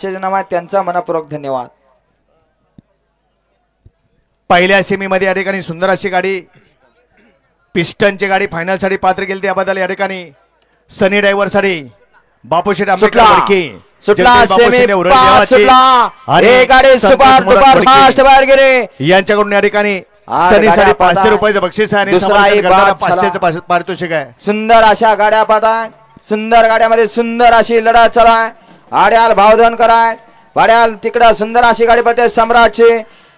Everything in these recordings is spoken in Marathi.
चे नाव आहे त्यांचा मनपूर्वक धन्यवाद. पहिल्या सेमीमध्ये या ठिकाणी सुंदर अशी गाडी पिस्टनची गाडी फायनलसाठी पात्र केली त्याबद्दल या ठिकाणी सनी ड्रायव्हरसाठी बापूशेठ आंबेडकर वडके, यांच्याकडून या ठिकाणी सनीसाठी पाचशे. रुपयाचं बक्षीस आहे आणि. पाचशेचं पारितोषिक आहे. सुंदर अशा गाड्या पाहताय सुंदर गाड्यामध्ये सुंदर अशी लढत चालू. आहे आड्याल भावधन कराय वाड्याल तिकडं सुंदर अशी गाडी पडते सम्राटची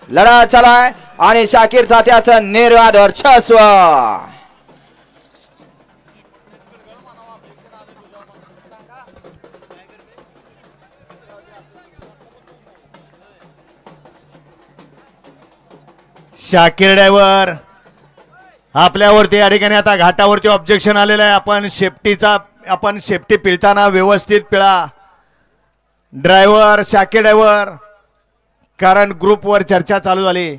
लढा चालाय आणि शाकीर तात्याचं निर्वाद वर्चस्व। शाकीर ड्रायव्हर आपल्यावरती या ठिकाणी आता घाटावरती ऑब्जेक्शन आलेलं आहे. आपण सेफ्टीचा आपण सेफ्टी पिळताना व्यवस्थित पिळा. ड्रायव्हर शाके ड्रायव्हर कारण ग्रुपवर चर्चा चालू झाली.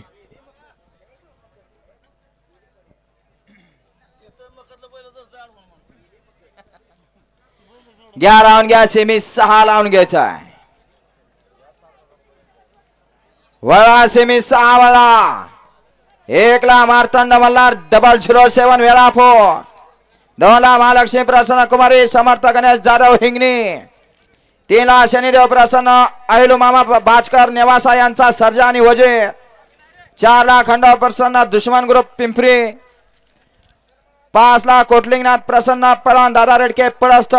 घ्या लावून घ्या सेमी सहा लावून घ्यायचा वळा सेमी सहा वळा. एकला Martand Malhar double zero seven Velapur दोनला महालक्ष्मी प्रसन्न कुमारी समर्थ गणेश जाधव हिंगणी. तीनला शनिदेव प्रसन्न अहिलू मामा बाजकर नेवासा यांचा सर्जा आणि वजे. चारला खंडोबा प्रसन्न दुश्मन ग्रुप पिंपरी. पाचला कोटलिंगनाथ प्रसन्न पलान दादा रेडके पडस्त.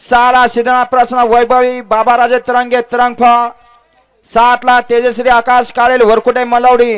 सहाला सिद्धनाथ प्रसन्न वैभवी बाबाराजे तिरंगे तिरंगफळ. सातला तेजश्री आकाश कारेल वरकुटे मलवडी.